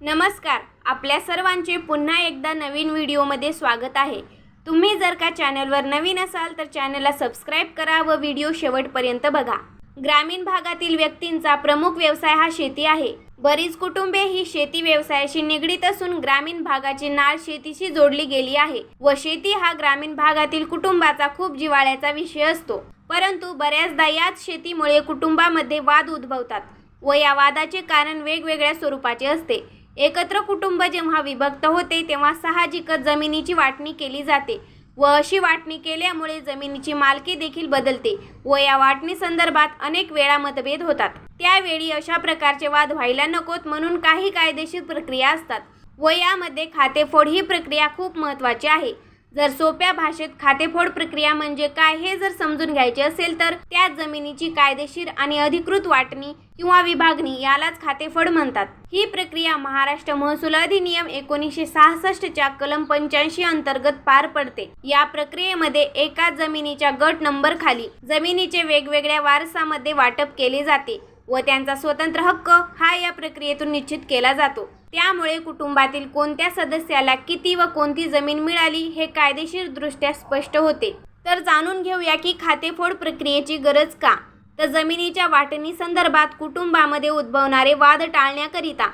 नमस्कार आपल्या सर्वांचे पुन्हा एकदा नवीन व्हिडिओमध्ये स्वागत आहे. तुम्ही जर का चॅनलवर नवीन असाल तर चॅनलला सबस्क्राईब करा व व्हिडिओ शेवटपर्यंत बघा. ग्रामीण भागातील व्यक्तींचा प्रमुख व्यवसाय हा शेती आहे. बरीच कुटुंबे ही शेती व्यवसायाशी निगडीत असून ग्रामीण भागाची नाळ शेतीशी जोडली गेली आहे व शेती हा ग्रामीण भागातील कुटुंबाचा खूप जिवाळ्याचा विषय असतो. परंतु बऱ्याचदा याच शेतीमुळे कुटुंबामध्ये वाद उद्भवतात व या वादाचे कारण वेगवेगळ्या स्वरूपाचे असते. एकत्र कुटुंब जेव्हा विभक्त होते तेव्हा साहजिकच जमिनीची वाटणी केली जाते व अशी वाटणी केल्यामुळे जमिनीची मालकी देखील बदलते व या वाटणी संदर्भात अनेक वेळा मतभेद होतात. त्यावेळी अशा प्रकारचे वाद व्हायला नकोत म्हणून काही कायदेशीर प्रक्रिया असतात व यामध्ये खातेफोड ही प्रक्रिया खूप महत्त्वाची आहे. जर सोप्या भाषेत खातेफोड प्रक्रिया म्हणजे काय हे जर समजून घ्यायचे असेल तर त्या जमिनीची कायदेशीर आणि अधिकृत वाटणी किंवा विभागणी यालाच खातेफोड म्हणतात. ही प्रक्रिया महाराष्ट्र महसूल अधिनियम एकोणीसशे सहासष्टच्या कलम पंच्याऐंशी अंतर्गत पार पडते. या प्रक्रियेमध्ये एकाच जमिनीच्या गट नंबर खाली जमिनीचे वेगवेगळ्या वारसामध्ये वाटप केले जाते व त्यांचा स्वतंत्र हक्क हा या प्रक्रियेतून निश्चित केला जातो. त्यामुळे कुटुंबातील कोणत्या सदस्याला किती व कोणती जमीन मिळाली हे कायदेशीरदृष्ट्या स्पष्ट होते. तर जाणून घेऊया की खातेफोड प्रक्रियेची गरज का? तर जमिनीच्या वाटणी संदर्भात कुटुंबामध्ये उद्भवणारे वाद टाळण्याकरिता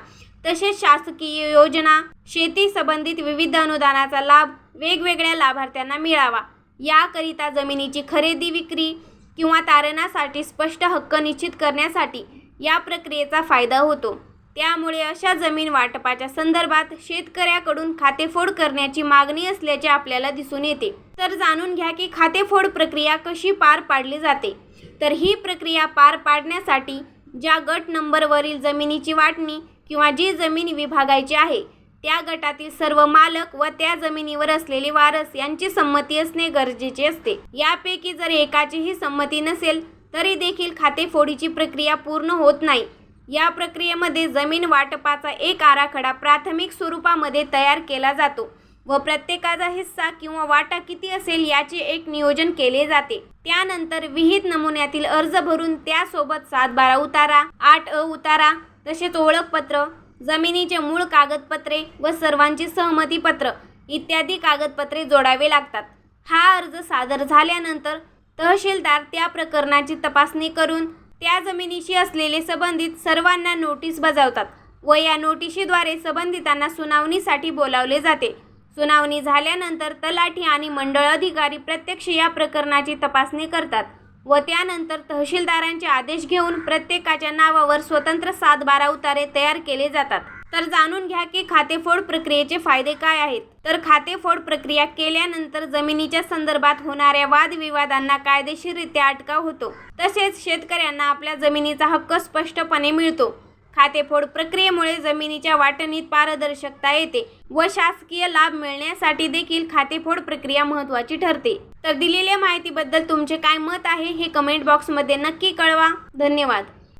तसेच शासकीय योजना शेती संबंधित विविध अनुदानाचा लाभ वेगवेगळ्या लाभार्थ्यांना मिळावा. याकरिता जमिनीची खरेदी विक्री किंवा तारणासाठी स्पष्ट हक्क निश्चित करण्यासाठी या प्रक्रियेचा फायदा होतो. त्यामुळे अशा जमीन वाटपाच्या संदर्भात शेतकऱ्याकडून खातेफोड करण्याची मागणी असल्याचे आपल्याला दिसून येते. तर जाणून घ्या की खातेफोड प्रक्रिया कशी पार पाडली जाते. तर ही प्रक्रिया पार पाडण्यासाठी ज्या गट नंबरवरील जमिनीची वाटणी किंवा जी जमीन विभागायची आहे त्या गटातील सर्व मालक व त्या जमिनीवर असलेले वारस यांची संमती असणे गरजेचे असते. यापैकी जर एकाचीही संमती नसेल तरी देखील खातेफोडीची प्रक्रिया पूर्ण होत नाही. या प्रक्रियेमध्ये जमीन वाटपाचा एक आराखडा प्राथमिक स्वरूपामध्ये तयार केला जातो व प्रत्येकाचा हिस्सा किंवा वाटा किती असेल याचे एक नियोजन केले जाते. त्यानंतर विहित नमुन्यातील अर्ज भरून त्यासोबत सातबारा उतारा आठ अ उतारा तसेच ओळखपत्र जमिनीचे मूळ कागदपत्रे व सर्वांची सहमतीपत्र इत्यादी कागदपत्रे जोडावे लागतात. हा अर्ज सादर झाल्यानंतर तहसीलदार त्या प्रकरणाची तपासणी करून त्या जमिनीशी असलेले संबंधित सर्वांना नोटीस बजावतात व या नोटिशीद्वारे संबंधितांना सुनावणीसाठी बोलावले जाते. सुनावणी झाल्यानंतर तलाठी आणि मंडळ अधिकारी प्रत्यक्ष या प्रकरणाची तपासणी करतात व त्यानंतर तहसीलदारांचे आदेश घेऊन प्रत्येकाच्या नावावर स्वतंत्र सात बारा उतारे तयार केले जातात. तर जाणून घ्या की खातेफोड प्रक्रियेचे फायदे काय आहेत. तर खातेफोड प्रक्रिया केल्यानंतर जमिनीच्या संदर्भात होणाऱ्या वादविवादांना कायदेशीररित्या अटकाव होतो. तसेच शेतकऱ्यांना आपल्या जमिनीचा हक्क स्पष्टपणे मिळतो. खातेफोड प्रक्रियेमुळे जमिनीच्या वाटणीत पारदर्शकता येते व शासकीय लाभ मिळण्यासाठी देखील खातेफोड प्रक्रिया महत्त्वाची ठरते. तर दिलेल्या माहितीबद्दल तुमचे काय मत आहे हे कमेंट बॉक्समध्ये नक्की कळवा. धन्यवाद.